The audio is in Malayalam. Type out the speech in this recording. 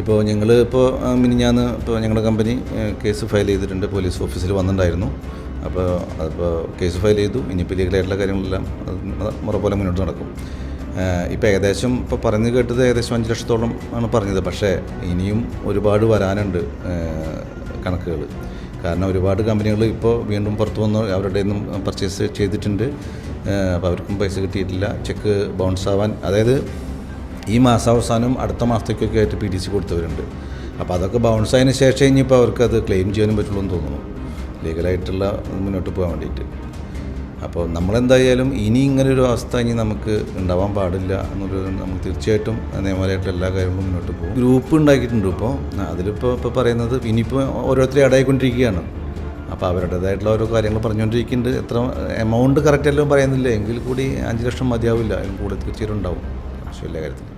ഇപ്പോൾ ഞങ്ങൾ ഇപ്പോൾ മിനിഞ്ഞാന്ന് ഇപ്പോൾ ഞങ്ങളുടെ കമ്പനി കേസ് ഫയൽ ചെയ്തിട്ടുണ്ട്. പോലീസ് ഓഫീസിൽ വന്നിട്ടുണ്ടായിരുന്നു. അപ്പോൾ അതിപ്പോൾ കേസ് ഫയൽ ചെയ്തു. ഇനിയിപ്പോൾ ലീഗലായിട്ടുള്ള കാര്യങ്ങളെല്ലാം അത് മുറ പോലെ മുന്നോട്ട് നടക്കും. ഇപ്പോൾ ഏകദേശം ഇപ്പോൾ പറഞ്ഞു കേട്ടത് ഏകദേശം അഞ്ച് ലക്ഷത്തോളം ആണ് പറഞ്ഞത്. പക്ഷേ ഇനിയും ഒരുപാട് വരാനുണ്ട് കണക്കുകൾ. കാരണം ഒരുപാട് കമ്പനികൾ ഇപ്പോൾ വീണ്ടും പുറത്തു വന്ന്. അവരുടെ നിന്നും പർച്ചേസ് ചെയ്തിട്ടുണ്ട്. അപ്പോൾ അവർക്കും പൈസ കിട്ടിയിട്ടില്ല. ചെക്ക് ബൗൺസ് ആവാൻ. അതായത് ഈ മാസാവസാനം അടുത്ത മാസത്തേക്കൊക്കെ ആയിട്ട് പി ഡി സി കൊടുത്തവരുണ്ട്. അപ്പോൾ അതൊക്കെ ബൗൺസ് ആയതിനു ശേഷം ഇനിയിപ്പോൾ അവർക്ക് അത് ക്ലെയിം ചെയ്യാനും പറ്റുള്ളൂ എന്ന് തോന്നുന്നു ലീഗലായിട്ടുള്ള മുന്നോട്ട് പോകാൻ വേണ്ടിയിട്ട്. അപ്പോൾ നമ്മളെന്തായാലും ഇനി ഇങ്ങനൊരു അവസ്ഥ ഇനി നമുക്ക് ഉണ്ടാവാൻ പാടില്ല എന്നൊരു നമ്മൾ തീർച്ചയായിട്ടും നിയമപരമായിട്ടുള്ള എല്ലാ കാര്യങ്ങളും മുന്നോട്ട് പോകും. ഗ്രൂപ്പ് ഉണ്ടാക്കിയിട്ടുണ്ട് ഇപ്പോൾ അതിലിപ്പോൾ ഇപ്പോൾ പറയുന്നത് ഇനിയിപ്പോൾ ഓരോരുത്തരും ഇടയായിക്കൊണ്ടിരിക്കുകയാണ് അപ്പോൾ അവരുടേതായിട്ടുള്ള ഓരോ കാര്യങ്ങൾ പറഞ്ഞുകൊണ്ടിരിക്കുന്നുണ്ട്. എത്ര എമൗണ്ട് കറക്റ്റ് എല്ലാം പറയുന്നില്ല. എങ്കിൽ കൂടി അഞ്ച് ലക്ഷം മതിയാവില്ല. അതിന് കൂടുതൽ തീർച്ചയായിട്ടും ഉണ്ടാവും. ആവശ്യമില്ല കാര്യത്തിൽ.